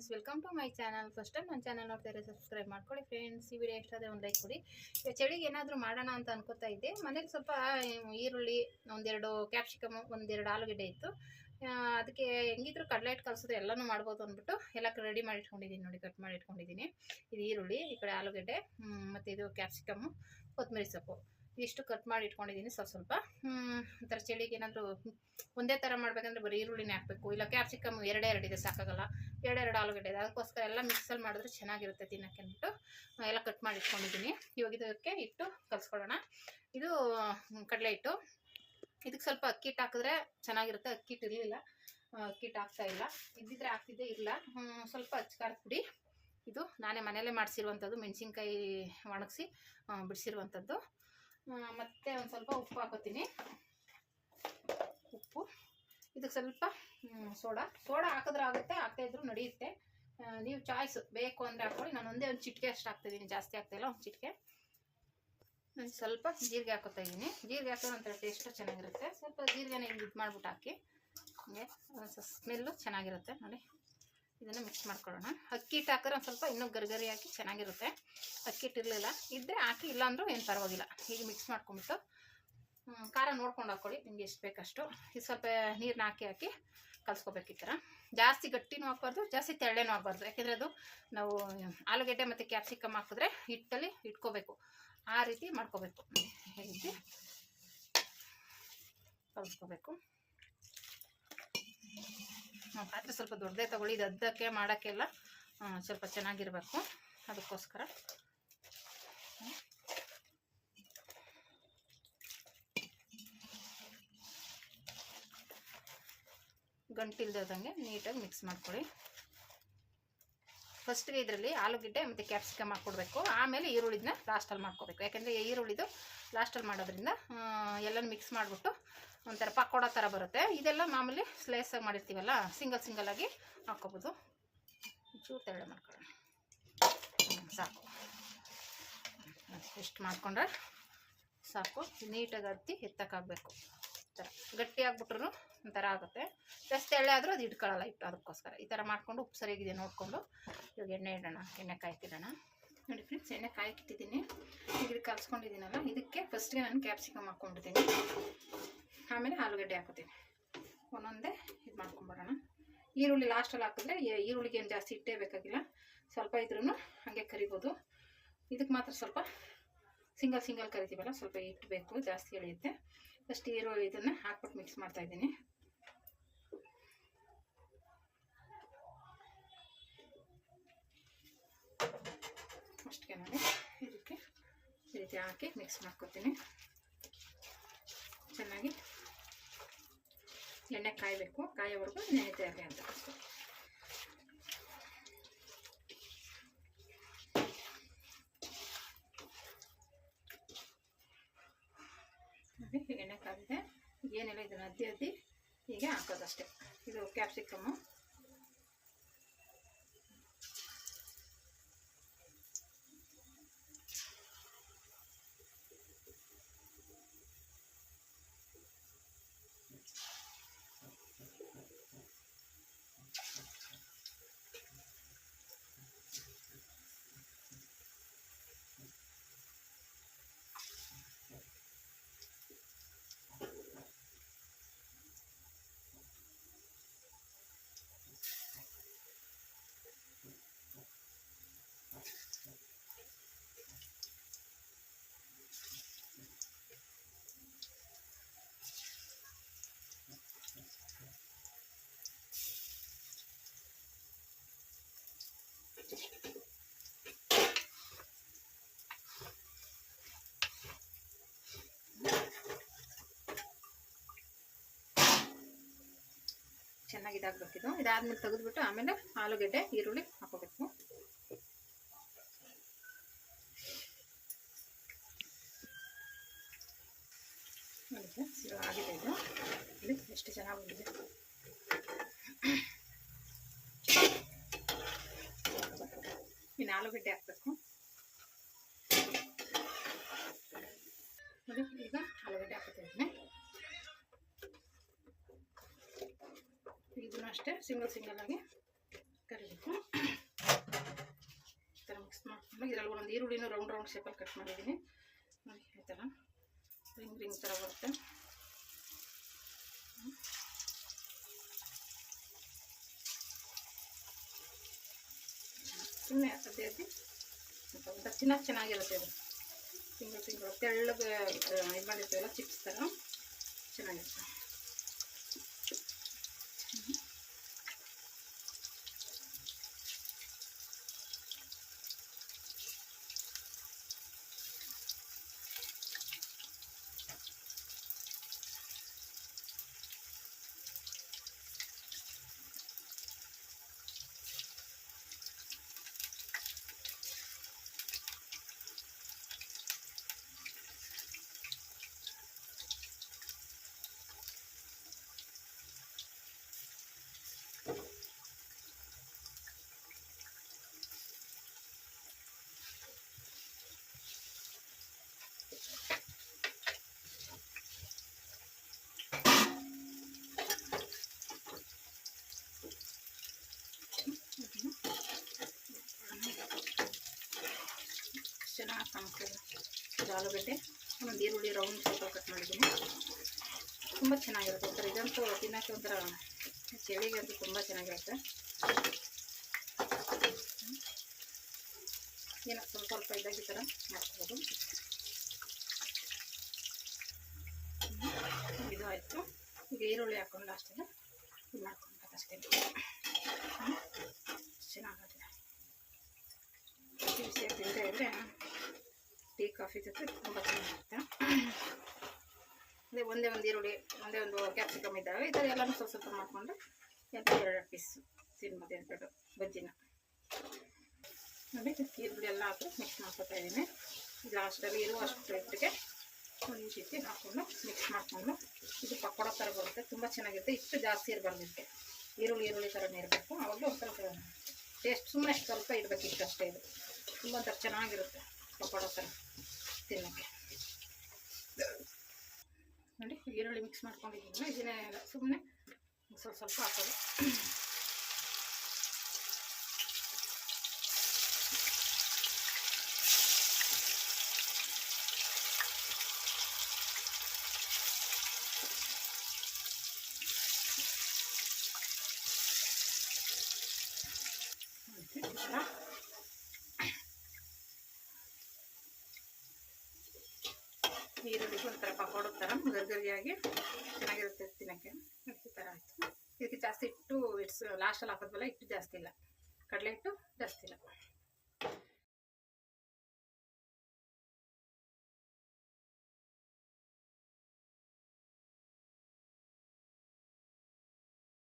Friends welcome to my channel first time ನನ್ನ channel ನೋಡ್ತಾರೆ subscribe ಮಾಡ್ಕೊಳ್ಳಿ ಫ್ರೆಂಡ್ಸ್ ಈ ವಿಡಿಯೋ ಎಷ್ಟಾದರೆ ಒಂದು ಲೈಕ್ ಕೊಡಿ. ಚಳಿಗೆ ಏನಾದರೂ ಮಾಡೋಣ ಅಂತ ಅನ್ಕೋತಾ ಇದ್ದೆ. ಮನೇಲಿ ಸ್ವಲ್ಪ ಈರುಳ್ಳಿ, ಒಂದೆರಡು ಕ್ಯಾಪ್ಸಿಕಮ್ ಒಂದೆರಡು ಆಲೂಗಡ್ಡೆ ಇತ್ತು. ಅದಕ್ಕೆ ಹೆಂಗಿದ್ರು ಕಡಲೆ ಹಿಟ್ಟು ಕಲಿಸಿದ್ರೆ ಎಲ್ಲನೂ ಮಾಡ್ಬೋದು ಅಂದ್ಬಿಟ್ಟು ಎಲ್ಲ ರೆಡಿ ಮಾಡಿ ಇಟ್ಕೊಂಡಿದ್ದೀನಿ ನೋಡಿ ಕಟ್ ಮಾಡಿ ಇಟ್ಕೊಂಡಿದ್ದೀನಿ. ಇದು ಈರುಳ್ಳಿ, ಈ ಕಡೆ ಆಲೂಗಡ್ಡೆ ಮತ್ತು ಇದು ಕ್ಯಾಪ್ಸಿಕಮ್ಮು ಕೊತ್ತಂಬರಿ ಸೊಪ್ಪು. ಇಷ್ಟು ಕಟ್ ಮಾಡಿ ಇಟ್ಕೊಂಡಿದ್ದೀನಿ ಸ್ವಲ್ಪ ಸ್ವಲ್ಪ. ಒಂಥರ ಚಳಿಗೆ ಏನಾದರೂ ಒಂದೇ ಥರ ಮಾಡ್ಬೇಕಂದ್ರೆ ಬರೀ ಈರುಳ್ಳಿನೇ ಹಾಕಬೇಕು. ಇಲ್ಲ ಕ್ಯಾಪ್ಸಿಕಮ್ ಎರಡೇ ಎರಡಿದೆ ಸಾಕಾಗಲ್ಲ. ಎರಡೆರಡು ಆಲೂಗಡ್ಡೆ ಇದೆ. ಅದಕ್ಕೋಸ್ಕರ ಎಲ್ಲ ಮಿಕ್ಸಲ್ಲಿ ಮಾಡಿದ್ರೆ ಚೆನ್ನಾಗಿರುತ್ತೆ ತಿನ್ನೋಕ್ಕೆ ಅಂದ್ಬಿಟ್ಟು ಎಲ್ಲ ಕಟ್ ಮಾಡಿ ಇಟ್ಕೊಂಡಿದ್ದೀನಿ. ಇವಾಗ ಇದಕ್ಕೆ ಇಟ್ಟು ಕಲಿಸ್ಕೊಳ್ಳೋಣ. ಇದು ಕಡಲೆ ಹಿಟ್ಟು. ಇದಕ್ಕೆ ಸ್ವಲ್ಪ ಅಕ್ಕಿ ಹಿಟ್ಟು ಹಾಕಿದ್ರೆ ಚೆನ್ನಾಗಿರುತ್ತೆ. ಅಕ್ಕಿ ಹಿಟ್ಟು ಇರಲಿಲ್ಲ. ಅಕ್ಕಿ ಹಿಟ್ಟು ಹಾಕ್ತಾ ಇಲ್ಲ. ಇದ್ದಿದ್ರೆ ಹಾಕ್ತಿದ್ದೆ ಇಲ್ಲ. ಸ್ವಲ್ಪ ಅಚ್ಕಾರದ ಪುಡಿ. ಇದು ನಾನೇ ಮನೆಯಲ್ಲೇ ಮಾಡಿಸಿರುವಂಥದ್ದು. ಮೆಣಸಿನ್ಕಾಯಿ ಒಣಗಿಸಿ ಬಿಡಿಸಿರುವಂಥದ್ದು. ಮತ್ತು ಒಂದು ಸ್ವಲ್ಪ ಉಪ್ಪು ಹಾಕೋತೀನಿ. ಉಪ್ಪು. ಇದಕ್ಕೆ ಸ್ವಲ್ಪ ಸೋಡಾ. ಸೋಡಾ ಹಾಕಿದ್ರೆ ಆಗುತ್ತೆ, ಹಾಕ್ತಾ ಇದ್ರು ನಡೆಯುತ್ತೆ. ನೀವು ಚಾಯ್ಸ್ ಬೇಕು ಅಂದರೆ ಹಾಕೊಳ್ಳಿ. ನಾನು ಒಂದೇ ಒಂದು ಚಿಟಿಕೆ ಅಷ್ಟು ಹಾಕ್ತಿದ್ದೀನಿ ಜಾಸ್ತಿ ಆಗ್ತಾಯಿಲ್ಲ ಒಂದು ಚಿಟಿಕೆ. ನಾನು ಸ್ವಲ್ಪ ಜೀರಿಗೆ ಹಾಕೋತಾ ಇದ್ದೀನಿ ಜೀರಿಗೆ ಹಾಕಿದ್ರೆ ಒಂಥರ ಟೇಸ್ಟ್ ಚೆನ್ನಾಗಿರುತ್ತೆ. ಸ್ವಲ್ಪ ಜೀರಿಗೆನ ಇದು ಮಾಡಿಬಿಟ್ಟು ಹಾಕಿ. ಹಂಗೆ ಸ್ಮೆಲ್ಲು ಚೆನ್ನಾಗಿರುತ್ತೆ ನೋಡಿ. ಇದನ್ನು ಮಿಕ್ಸ್ ಮಾಡ್ಕೊಳ್ಳೋಣ. ಅಕ್ಕಿ ಹಿಟ್ಟು ಹಾಕಿದ್ರೆ ಒಂದು ಸ್ವಲ್ಪ ಇನ್ನೂ ಗರಿಗರಿ ಹಾಕಿ ಚೆನ್ನಾಗಿರುತ್ತೆ. ಅಕ್ಕಿ ಇರಲಿಲ್ಲ. ಇದ್ದರೆ ಹಾಕಿ ಇಲ್ಲಾಂದ್ರೂ ಏನು ಪರವಾಗಿಲ್ಲ. ಹೀಗೆ ಮಿಕ್ಸ್ ಮಾಡ್ಕೊಂಬಿಟ್ಟು ಖಾರ ನೋಡ್ಕೊಂಡು ಹಾಕ್ಕೊಳ್ಳಿ ನಿಮಗೆ ಎಷ್ಟು ಬೇಕಷ್ಟು. ಇದು ಸ್ವಲ್ಪ ನೀರನ್ನ ಹಾಕಿ ಹಾಕಿ. ಕಲ್ಸ್ಕೊಬೇಕು ಜಾಸ್ತಿ ಗಟ್ಟಿನೂ ಹಾಕ್ಬಾರ್ದು, ಜಾಸ್ತಿ ತೆಳ್ಳೇನೂ ಹಾಕ್ಬಾರ್ದು. ಯಾಕೆಂದರೆ ಅದು ನಾವು ಆಲೂಗೆಡ್ಡೆ ಮತ್ತು ಕ್ಯಾಪ್ಸಿಕಮ್ ಹಾಕಿದ್ರೆ ಹಿಟ್ಟಲ್ಲಿ ಇಟ್ಕೋಬೇಕು. ಆ ರೀತಿ ಮಾಡ್ಕೋಬೇಕು. ಈ ರೀತಿ ಕಲಿಸ್ಕೋಬೇಕು ಪಾತ್ರೆ ಸ್ವಲ್ಪ ದೊಡ್ಡದೇ ತಗೊಳ್ಳಿ, ಇದು ಅದ್ದಕ್ಕೆ ಮಾಡೋಕ್ಕೆಲ್ಲ ಸ್ವಲ್ಪ ಚೆನ್ನಾಗಿರಬೇಕು. ಅದಕ್ಕೋಸ್ಕರ. ಗಂಟಿಲ್ದಂಗೆ ನೀಟಾಗಿ ಮಿಕ್ಸ್ ಮಾಡ್ಕೊಳ್ಳಿ. ಫಸ್ಟ್ಗೆ ಇದರಲ್ಲಿ ಆಲೂಗಡ್ಡೆ, ಮತ್ತು ಕ್ಯಾಪ್ಸಿಕಮ್ ಹಾಕ್ಕೊಡ್ಬೇಕು. ಆಮೇಲೆ ಈರುಳ್ಳಿದನ್ನ ಲಾಸ್ಟಲ್ಲಿ ಮಾಡ್ಕೋಬೇಕು. ಯಾಕೆಂದರೆ ಈರುಳ್ಳಿದು ಲಾಸ್ಟಲ್ಲಿ ಮಾಡೋದ್ರಿಂದ ಎಲ್ಲನೂ ಮಿಕ್ಸ್ ಮಾಡಿಬಿಟ್ಟು ಒಂಥರ ಪಕೋಡ ಥರ ಬರುತ್ತೆ. ಇದೆಲ್ಲ ಮಾಮೂಲಿ ಸ್ಲೈಸಾಗಿ ಮಾಡಿರ್ತೀವಲ್ಲ, ಸಿಂಗಲ್ ಸಿಂಗಲಾಗಿ ಹಾಕ್ಕೋಬೋದು. ಚೂರು ತೆಳ್ಳೆ ಮಾಡ್ಕೊಳ್ಳೋಣ. ಸಾಕು. ಇಷ್ಟು ಮಾಡ್ಕೊಂಡ್ರೆ ಸಾಕು. ನೀಟಾಗಿ ಹತ್ತಿ ಎತ್ತಕ್ಕಾಗಬೇಕು. ಥರ ಗಟ್ಟಿ ಆಗ್ಬಿಟ್ರು ಒಂಥರ ಆಗುತ್ತೆ. ಜಾಸ್ತಿ ಎಳೆ ಆದರೂ ಅದು ಇಟ್ಕೊಳ್ಳಲ್ಲ ಇಟ್ಟು ಅದಕ್ಕೋಸ್ಕರ. ಈ ಥರ ಮಾಡಿಕೊಂಡು ಉಪ್ಪು ಸರಿಯಾಗಿದೆ ನೋಡಿಕೊಂಡು. ಇವಾಗ ಎಣ್ಣೆ ಇಡೋಣ, ಎಣ್ಣೆ ಕಾಯ್ತಿಡೋಣ. ನೋಡಿ ಫ್ರೆಂಡ್ಸ್, ಎಣ್ಣೆ ಕಾಯಕ್ಕಿಟ್ಟಿದ್ದೀನಿ ಇದು ಕಲ್ಸ್ಕೊಂಡಿದ್ದೀನಲ್ಲ, ಇದಕ್ಕೆ ಫಸ್ಟ್ಗೆ ನಾನು ಕ್ಯಾಪ್ಸಿಕಮ್ ಹಾಕ್ಕೊಂಡಿದ್ದೀನಿ. ಆಮೇಲೆ ಆಲೂಗಡ್ಡೆ ಹಾಕೋತೀನಿ ಒಂದೊಂದೇ ಇದು ಮಾಡ್ಕೊಂಬರೋಣ. ಈರುಳ್ಳಿ ಲಾಸ್ಟಲ್ಲಿ ಹಾಕಿದ್ರೆ ಈರುಳ್ಳಿಗೆ ಏನು ಜಾಸ್ತಿ ಇಟ್ಟೇ ಬೇಕಾಗಿಲ್ಲ. ಸ್ವಲ್ಪ ಇದ್ರೂ ಹಾಗೆ ಕರಿಬೋದು. ಇದಕ್ಕೆ ಮಾತ್ರ ಸ್ವಲ್ಪ ಸಿಂಗಲ್ ಸಿಂಗಲ್ ಕರಿತೀವಲ್ಲ, ಸ್ವಲ್ಪ ಇಟ್ಟಬೇಕು ಜಾಸ್ತಿ ಎಳೆಯುತ್ತೆ. ಫಸ್ಟ್ ಈರುಳ್ಳಿ ಇದನ್ನು ಹಾಕ್ಬಿಟ್ಟು ಮಿಕ್ಸ್ ಮಾಡ್ತಾ ಇದ್ದೀನಿ. ಅಷ್ಟಕ್ಕೆ ನಾನು ಇದಕ್ಕೆ ಈ ರೀತಿ ಹಾಕಿ ಮಿಕ್ಸ್ ಮಾಡ್ಕೊತೀನಿ. ಚೆನ್ನಾಗಿ ಎಣ್ಣೆ ಕಾಯಬೇಕು, ಕಾಯೋವರೆಗೂ ನೆನೆತಾ ಇರಲಿ ಅಂತ ಈಗ ಎಣ್ಣೆ ಕಾದಿದೆ ಏನಿಲ್ಲ ಇದನ್ನು ಅದ್ದಿ ಅದ್ದಿ ಹೀಗೆ ಹಾಕೋದಷ್ಟೇ. ಇದು ಕ್ಯಾಪ್ಸಿಕಮ್ಮು ಚೆನ್ನಾಗಿ ಇದಾಗಬೇಕಿದು ಇದಾದ್ಮೇಲೆ ತೆಗೆದ್ಬಿಟ್ಟು ಆಮೇಲೆ ಆಲೂಗೆಡ್ಡೆ, ಈರುಳ್ಳಿ ಹಾಕೋಬೇಕು. ಆಗಿದೆ ಇದು. ಇದು ಎಷ್ಟು ಚೆನ್ನಾಗಿ ಬಂದಿದೆ ಇನ್ನು ಆಲೂಗಡ್ಡೆ ಹಾಕಬೇಕು. ನೋಡಿ, ಈಗ ಆಲೂಗಡ್ಡೆ ಹಾಕುತ್ತಿದ್ದೀನಿ ಇದನ್ನು ಅಷ್ಟೇ ಸಿಂಗಲ್ ಸಿಂಗಲ್ ಆಗಿ ಕರಿಬೇಕು ಇದರಲ್ಲಿ ಒಂದೊಂದು ಈರುಳ್ಳಿನ ರೌಂಡ್ ರೌಂಡ್ ಶೇಪಲ್ಲಿ ಕಟ್ ಮಾಡಿದ್ದೀನಿ. ನೋಡಿ, ಈ ಥರ. ರಿಂಗ್ ರಿಂಗ್ ಥರ ಬರುತ್ತೆ. ಸುಮ್ಮನೆ ಅದೇ ಅದೇ. ಸ್ವಲ್ಪ ಚೆನ್ನಾಗಿರುತ್ತೆ ಇದು ತಿಂಗಳು ತಿಂಗಳು ತೆಳ್ಳಗೆ ಇದು ಮಾಡಿರ್ತೀವಲ್ಲ ಚಿಪ್ಸ್ ಥರ. ಚೆನ್ನಾಗಿರುತ್ತೆ. ಕಾಣಿಸ್ತದೆ ಇದು ಆಲೂಗಡ್ಡೆ ಒಂದೊಂದು ಈರುಳ್ಳಿ, ರೌಂಡ್ ಸ್ವಲ್ಪ ಕಟ್ ಮಾಡಿದ್ದೀನಿ. ತುಂಬ ಚೆನ್ನಾಗಿರುತ್ತೆ ಸರ್ ಇದಂತೂ ತಿನ್ನೋಕ್ಕೆ ಒಂಥರ ಚಳಿಗೆ ಅಂತೂ ತುಂಬ ಚೆನ್ನಾಗಿರುತ್ತೆ. ಏನೋ ಸ್ವಲ್ಪ ಸ್ವಲ್ಪ ಇದಾಗಿ ಥರ ಮಾಡ್ಕೋಬೋದು. ಇದು ಆಯಿತು. ಈಗ ಈರುಳ್ಳಿ ಹಾಕೊಂಡು ಲಾಸ್ಟಿಗೆ ಇದು ಹ್ಮ್. ಚೆನ್ನಾಗುತ್ತೆ ಬಿಸಿ ತಿಂದರೆ ಇದ್ದರೆ ಟೀ ಕಾಫಿ ಜೊತೆ ತುಂಬ ಚೆನ್ನಾಗಿರುತ್ತೆ. ಅದೇ ಒಂದೇ ಒಂದು ಈರುಳ್ಳಿ, ಒಂದೇ ಒಂದು ಕ್ಯಾಪ್ಸಿಕಮ್ ಇದ್ದಾವೆ. ಈ ಥರ ಎಲ್ಲನೂ ಸ್ವಲ್ಪ ಸ್ವಲ್ಪ ಮಾಡಿಕೊಂಡು ಎರಡು ಎರಡು ಪೀಸ್ ತಿನ್ಬೋದು ಎರಡು ಬಜ್ಜಿನ. ನೋಡಿ, ಈರುಳ್ಳಿ ಎಲ್ಲ ಹಾಕಿ ಮಿಕ್ಸ್ ಮಾಡ್ಕೊತಾ ಇದ್ದೀನಿ. ಲಾಸ್ಟಲ್ಲಿ ಇರುವಷ್ಟು ಇಟ್ಟಿಗೆ ಒಂದು ರೀತಿ ಹಾಕ್ಕೊಂಡು ಮಿಕ್ಸ್ ಮಾಡಿಕೊಂಡು ಇದು ಪಕೋಡ ಥರ ಬರುತ್ತೆ, ತುಂಬ ಚೆನ್ನಾಗಿರುತ್ತೆ. ಇಷ್ಟು ಜಾಸ್ತಿ ಇರಬಾರ್ದು ಇದಕ್ಕೆ ಈರುಳ್ಳಿ ಈರುಳ್ಳಿ ಥರನೇ ಇರಬೇಕು. ಅವಾಗ ಒಂದು ಸ್ವಲ್ಪ ಟೇಸ್ಟ್ ಸುಮ್ಮನೆ ಸ್ವಲ್ಪ ಇರಬೇಕು ಅಷ್ಟೇ ಇದು. ತುಂಬ ಒಂಥರ ಚೆನ್ನಾಗಿರುತ್ತೆ. ಪಕೋಡ ಥರ ತಿನ್ನೋಕ್ಕೆ. ನೋಡಿ ಈರುಳ್ಳಿ ಮಿಕ್ಸ್ ಮಾಡ್ಕೊಂಡಿದ್ದೀನಿ. ಇದನ್ನೇ ಸುಮ್ಮನೆ ಸ್ವಲ್ಪ ಸ್ವಲ್ಪ ಹಾಕೋದು ಈ ಥರ ಈರುಳ್ಳಿಗೆ ಒಂಥರ ಪಕೋಡ ಥರ ಗರ್ಗರಿಯಾಗಿ ಚೆನ್ನಾಗಿರುತ್ತೆ ತಿನ್ನೋಕ್ಕೆ. ಈ ಥರ ಆಯಿತು. ಇದಕ್ಕೆ ಜಾಸ್ತಿ ಇಟ್ಟು ಇಟ್ಸ್ ಲಾಸ್ಟಲ್ಲಿ ಹಾಕೋದ್ವಲ್ಲ ಇಟ್ಟು ಜಾಸ್ತಿ ಇಲ್ಲ. ಕಡಲೆ ಹಿಟ್ಟು ಜಾಸ್ತಿ ಇಲ್ಲ.